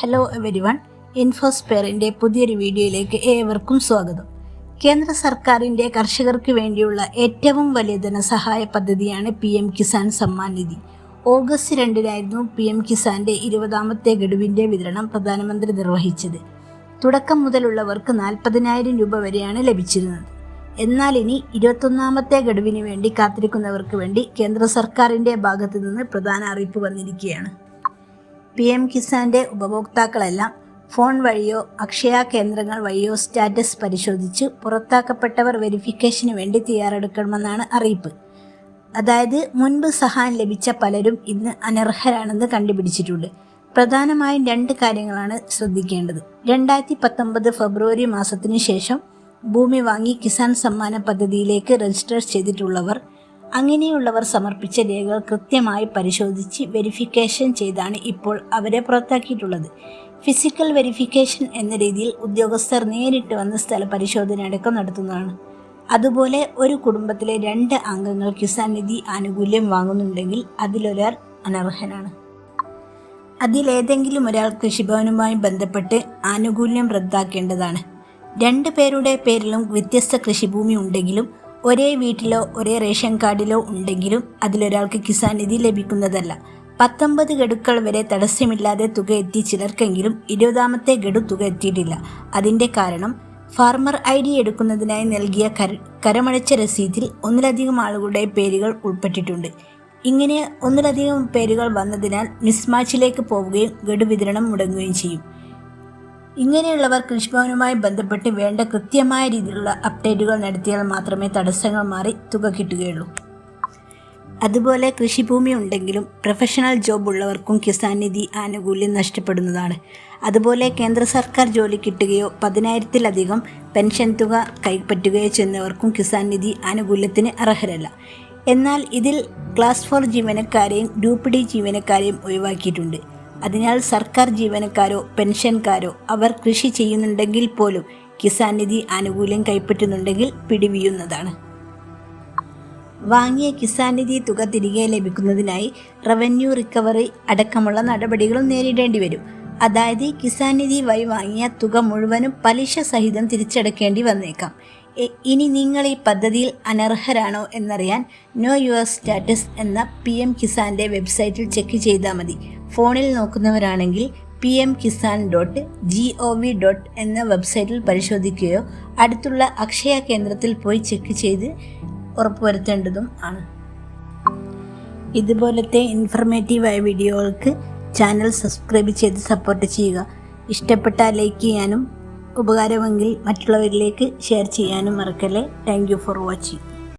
Hello every one ഇൻഫോസ്പെയറിന്റെ പുതിയൊരു വീഡിയോയിലേക്ക് ഏവർക്കും സ്വാഗതം. കേന്ദ്ര സർക്കാരിന്റെ കർഷകർക്ക് വേണ്ടിയുള്ള ഏറ്റവും വലിയ ധനസഹായ പദ്ധതിയാണ് P M Kisan Samman Nidhi. August രണ്ടിനായിരുന്നു P M കിസാന്റെ ഇരുപതാമത്തെ ഗഡുവിന്റെ വിതരണം പ്രധാനമന്ത്രി നിർവഹിച്ചത്. തുടക്കം മുതലുള്ളവർക്ക് നാൽപ്പതിനായിരം രൂപ വരെയാണ് ലഭിച്ചിരുന്നത്. എന്നാൽ ഇനി ഇരുപത്തൊന്നാമത്തെ ഗഡുവിന് വേണ്ടി കാത്തിരിക്കുന്നവർക്ക് വേണ്ടി കേന്ദ്ര സർക്കാരിന്റെ ഭാഗത്തു നിന്ന് പ്രധാന അറിയിപ്പ് വന്നിരിക്കുകയാണ്. പി എം കിസാന്റെ ഉപഭോക്താക്കളെല്ലാം ഫോൺ വഴിയോ അക്ഷയ കേന്ദ്രങ്ങൾ വഴിയോ സ്റ്റാറ്റസ് പരിശോധിച്ച് പുറത്താക്കപ്പെട്ടവർ വെരിഫിക്കേഷന് വേണ്ടി തയ്യാറെടുക്കണമെന്നാണ് അറിയിപ്പ്. അതായത് മുൻപ് സഹായം ലഭിച്ച പലരും ഇന്ന് അനർഹരാണെന്ന് കണ്ടുപിടിച്ചിട്ടുണ്ട്. പ്രധാനമായും രണ്ട് കാര്യങ്ങളാണ് ശ്രദ്ധിക്കേണ്ടത്. രണ്ടായിരത്തി പത്തൊമ്പത് ഫെബ്രുവരി മാസത്തിന് ശേഷം ഭൂമി വാങ്ങി കിസാൻ സമ്മാന പദ്ധതിയിലേക്ക് രജിസ്റ്റർ ചെയ്തിട്ടുള്ളവർ അങ്ങനെയുള്ളവർ സമർപ്പിച്ച രേഖകൾ കൃത്യമായി പരിശോധിച്ച് വെരിഫിക്കേഷൻ ചെയ്താണ് ഇപ്പോൾ അവരെ പുറത്താക്കിയിട്ടുള്ളത്. ഫിസിക്കൽ വെരിഫിക്കേഷൻ എന്ന രീതിയിൽ ഉദ്യോഗസ്ഥർ നേരിട്ട് വന്ന് സ്ഥല പരിശോധന അടക്കം നടത്തുന്നതാണ്. അതുപോലെ ഒരു കുടുംബത്തിലെ രണ്ട് അംഗങ്ങൾ കിസാൻ നിധി ആനുകൂല്യം വാങ്ങുന്നുണ്ടെങ്കിൽ അതിലൊരാൾ അനർഹനാണ്. അതിലേതെങ്കിലും ഒരാൾ കൃഷിഭവനുമായി ബന്ധപ്പെട്ട് ആനുകൂല്യം റദ്ദാക്കേണ്ടതാണ്. രണ്ട് പേരുടെ പേരിലും വ്യത്യസ്ത കൃഷിഭൂമി ഉണ്ടെങ്കിലും ഒരേ വീട്ടിലോ ഒരേ റേഷൻ കാർഡിലോ ഉണ്ടെങ്കിലും അതിലൊരാൾക്ക് കിസാൻ നിധി ലഭിക്കുന്നതല്ല. പത്തൊമ്പത് ഗഡുക്കൾ വരെ തടസ്സമില്ലാതെ തുക എത്തി ചിലർക്കെങ്കിലും ഇരുപതാമത്തെ ഗഡു തുക എത്തിയിട്ടില്ല. അതിന്റെ കാരണം ഫാർമർ ഐ ഡി എടുക്കുന്നതിനായി നൽകിയ കര കരമടച്ച രസീതിൽ ഒന്നിലധികം ആളുകളുടെ പേരുകൾ ഉൾപ്പെട്ടിട്ടുണ്ട്. ഇങ്ങനെ ഒന്നിലധികം പേരുകൾ വന്നതിനാൽ മിസ്മാച്ചിലേക്ക് പോവുകയും ഗഡു വിതരണം മുടങ്ങുകയും ചെയ്യും. ഇങ്ങനെയുള്ളവർ കൃഷിഭവനുമായി ബന്ധപ്പെട്ട് വേണ്ട കൃത്യമായ രീതിയിലുള്ള അപ്ഡേറ്റുകൾ നടത്തിയാൽ മാത്രമേ തടസ്സങ്ങൾ മാറി തുക കിട്ടുകയുള്ളൂ. അതുപോലെ കൃഷിഭൂമി ഉണ്ടെങ്കിലും പ്രൊഫഷണൽ ജോബ് ഉള്ളവർക്കും കിസാൻ നിധി ആനുകൂല്യം നഷ്ടപ്പെടുന്നതാണ്. അതുപോലെ കേന്ദ്ര സർക്കാർ ജോലി കിട്ടുകയോ പതിനായിരത്തിലധികം പെൻഷൻ തുക കൈപ്പറ്റുകയോ ചെയ്യുന്നവർക്കും കിസാൻ നിധി ആനുകൂല്യത്തിന് അർഹരല്ല. എന്നാൽ ഇതിൽ ക്ലാസ് ഫോർ ജീവനക്കാരെയും ഗ്രൂപ്പ് ഡി ജീവനക്കാരെയും ഒഴിവാക്കിയിട്ടുണ്ട്. അതിനാൽ സർക്കാർ ജീവനക്കാരോ പെൻഷൻകാരോ അവർ കൃഷി ചെയ്യുന്നുണ്ടെങ്കിൽ പോലും കിസാൻ നിധി ആനുകൂല്യം കൈപ്പറ്റുന്നുണ്ടെങ്കിൽ പിടിവിയുന്നതാണ് വാങ്ങിയ കിസാൻ നിധി തുക തിരികെ ലഭിക്കുന്നതിനായി റവന്യൂ റിക്കവറി അടക്കമുള്ള നടപടികളും നേരിടേണ്ടി വരും. അതായത് കിസാൻ നിധി വഴി വാങ്ങിയ തുക മുഴുവനും പലിശ സഹിതം തിരിച്ചടക്കേണ്ടി വന്നേക്കാം. ഇനി നിങ്ങൾ ഈ പദ്ധതിയിൽ അനർഹരാണോ എന്നറിയാൻ നോ യുവർ സ്റ്റാറ്റസ് എന്ന പി എം കിസാന്റെ വെബ്സൈറ്റിൽ ചെക്ക് ചെയ്താൽ മതി. ഫോണിൽ നോക്കുന്നവരാണെങ്കിൽ P M Kisan dot G O V dot എന്ന വെബ്സൈറ്റിൽ പരിശോധിക്കുകയോ അടുത്തുള്ള അക്ഷയ കേന്ദ്രത്തിൽ പോയി ചെക്ക് ചെയ്ത് ഉറപ്പുവരുത്തേണ്ടതും ആണ്. ഇതുപോലത്തെ ഇൻഫർമേറ്റീവായ വീഡിയോകൾക്ക് ചാനൽ സബ്സ്ക്രൈബ് ചെയ്ത് സപ്പോർട്ട് ചെയ്യുക. ഇഷ്ടപ്പെട്ട ലൈക്ക് ചെയ്യാനും ഉപകാരമെങ്കിൽ മറ്റുള്ളവരിലേക്ക് ഷെയർ ചെയ്യാനും മറക്കല്ലേ. Thank for watching